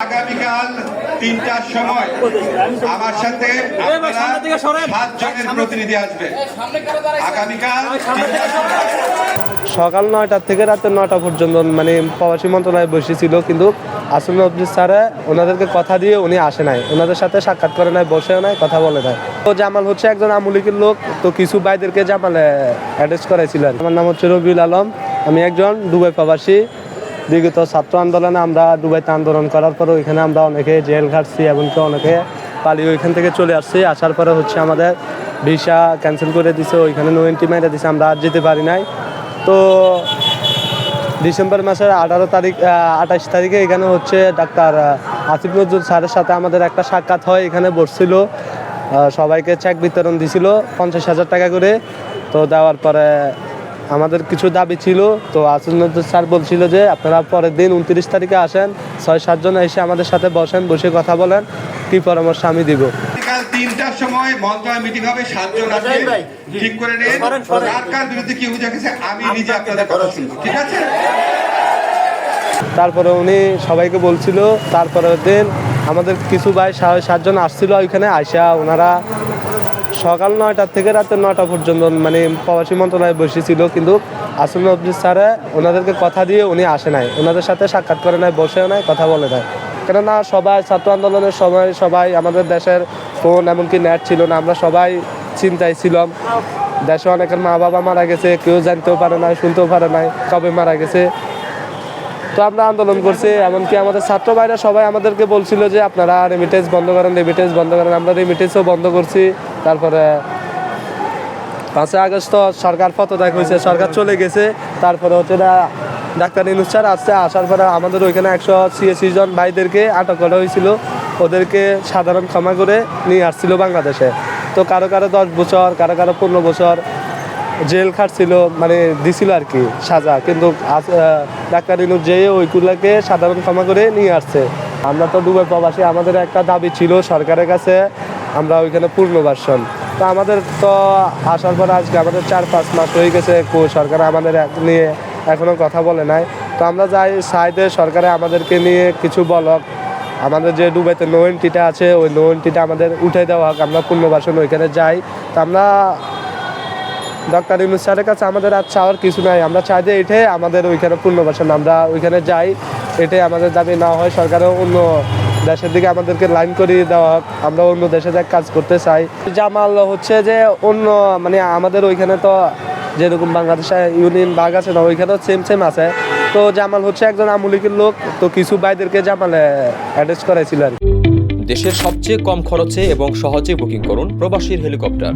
আগামীকাল তিনটার সময় আমার সাথে আপনারা সাতজনের প্রতিনিধি আসবে। আগামীকাল সকাল নয়টা থেকে রাতে নয়টা পর্যন্ত মানে প্রবাসী মন্ত্রণালয়ে বসেছিল কিন্তু আসল অফিস স্যারে ওনাদেরকে কথা দিয়ে উনি আসে নাই। ওনাদের সাথে সাক্ষাৎ করে নাই বসেও নাই কথা বলে নাই। তো জামাল হচ্ছে একজন আমলিকের লোক তো কিছু ভাইদেরকে জামালে অ্যাড্রেস করাইছিল আমার নাম হচ্ছে রবিউল আলম আমি একজন দুবাই প্রবাসী। বিগত ছাত্র আন্দোলনে আমরা দুবাইতে আন্দোলন করার পরে ওইখানে আমরা অনেকে জেল ঘাটছি, এমনকি অনেকে পালিয়ে ওইখান থেকে চলে আসছি। আসার পরে হচ্ছে আমাদের ভিসা ক্যান্সেল করে দিছে, ওইখানে নো এন্ট্রি মাইরে দিছে, আমরা আর যেতে পারি নাই। তো ডিসেম্বর মাসের আঠারো তারিখ আঠাশ তারিখে এখানে হচ্ছে ডাক্তার আসিফ নজরুল স্যারের সাথে আমাদের একটা সাক্ষাৎ হয়, এখানে বসছিল। সবাইকে চেক বিতরণ দিছিল, পঞ্চাশ হাজার টাকা করে। তো দেওয়ার পরে আমাদের কিছু দাবি ছিল তো নজরুল স্যার বলছিল যে আপনারা পরের দিন উনত্রিশ তারিখে আসেন ছয় সাতজন এসে আমাদের সাথে বসেন বসে কথা বলেন কি পরামর্শ আমি দিব। তিনটার সময় মন্ত্রণালয় মিটিং হবে সাতজন আসবে ঠিক করে নিন কার কার বিরুদ্ধে কি অভিযোগ আছে আমি নিজে আপনাদের কথা শুনব ঠিক আছে? তারপরে উনি সবাইকে বলছিল তারপরের দিন আমাদের কিছু ভাই সাতজন আসছিল ওইখানে আইসা ওনারা সকাল নয়টা থেকে রাতে নয়টা পর্যন্ত মানে প্রবাসী মন্ত্রণালয়ে বসেছিল, কিন্তু আসল অফিস স্যারে ওনাদেরকে কথা দিয়ে উনি আসে নাই। ওনাদের সাথে সাক্ষাৎ করে নাই, বসেও নাই, কথা বলে নাই। কেননা সবাই ছাত্র আন্দোলনের সময় সবাই আমাদের দেশের ফোন, এমনকি নেট ছিল না, আমরা সবাই চিন্তায় ছিলাম। দেশে অনেকের মা বাবা মারা গেছে, কেউ জানতেও পারে নাই, শুনতেও পারে নাই, কবে মারা গেছে। তো আমরা আন্দোলন করছি, এমনকি আমাদের ছাত্র ভাইরা সবাই আমাদেরকে বলছিল যে, আপনারা রেমিটেন্স বন্ধ করেন রেমিটেন্স বন্ধ করেন। আমরা রেমিটেন্সও বন্ধ করছি। তারপরে পাঁচই আগস্ট তো সরকার পদত্যাগ হয়েছে, সরকার চলে গেছে। তারপরে হচ্ছে না ডাক্তার ইনুস স্যার আসছে, আসার পরে আমাদের ওইখানে একশো ছিয়াশি জন ভাইদেরকে আটক করা হয়েছিল। ওদেরকে সাধারণ ক্ষমা করে নিয়ে আসছিল বাংলাদেশে। তো কারও কারও দশ বছর, কারও কারও পনেরো বছর জেল খাটছিল মানে দিছিল আর কি সাজা। কিন্তু ডাক্তার ইনুস যেয়ে ওইগুলাকে সাধারণ ক্ষমা করে নিয়ে আসছে। আমরা তো দুবাই প্রবাসী, আমাদের একটা দাবি ছিল সরকারের কাছে আমরা ওইখানে পূর্ণবাসন তো আমাদের তো আসার পর আজকে আমাদের চার পাঁচ মাস হয়ে গেছে সরকার আমাদের নিয়ে এখনও কথা বলে নাই। তো আমরা যাই সাইডে সরকারে আমাদেরকে নিয়ে কিছু বলক। আমাদের যে দুবাইতে নো এন্ট্রিটা আছে, ওই নো এন্ট্রিটা আমাদের উঠে দেওয়া হোক, আমরা পূর্ণবাসন ওইখানে যাই। তো আমরা ডক্টর ইউনুস স্যারের কাছে আমাদের আর চাওয়ার কিছু নাই। আমরা চাই যে এটাই আমাদের ওইখানে পূর্ণবাসন আমরা ওইখানে যাই। এটাই আমাদের দাবি না হয় সরকারও অন্য দেশের দিকে আমাদেরকে লাইন করিয়ে দেওয়া আমরা অন্য দেশে যাই কাজ করতে চাই। জামাল হচ্ছে যে অন্য মানে আমাদের ওইখানে তো যেরকম বাংলাদেশে ইউনিয়ন বাঘ আছে না, ওইখানেও সেম সেম আছে। তো জামাল হচ্ছে একজন আমলিকের লোক, তো কিছু ভাইদেরকে জামালে অ্যাড্রেস করাইছিল আর দেশের সবচেয়ে কম খরচে এবং সহজে বুকিং করুন প্রবাসীর হেলিকপ্টার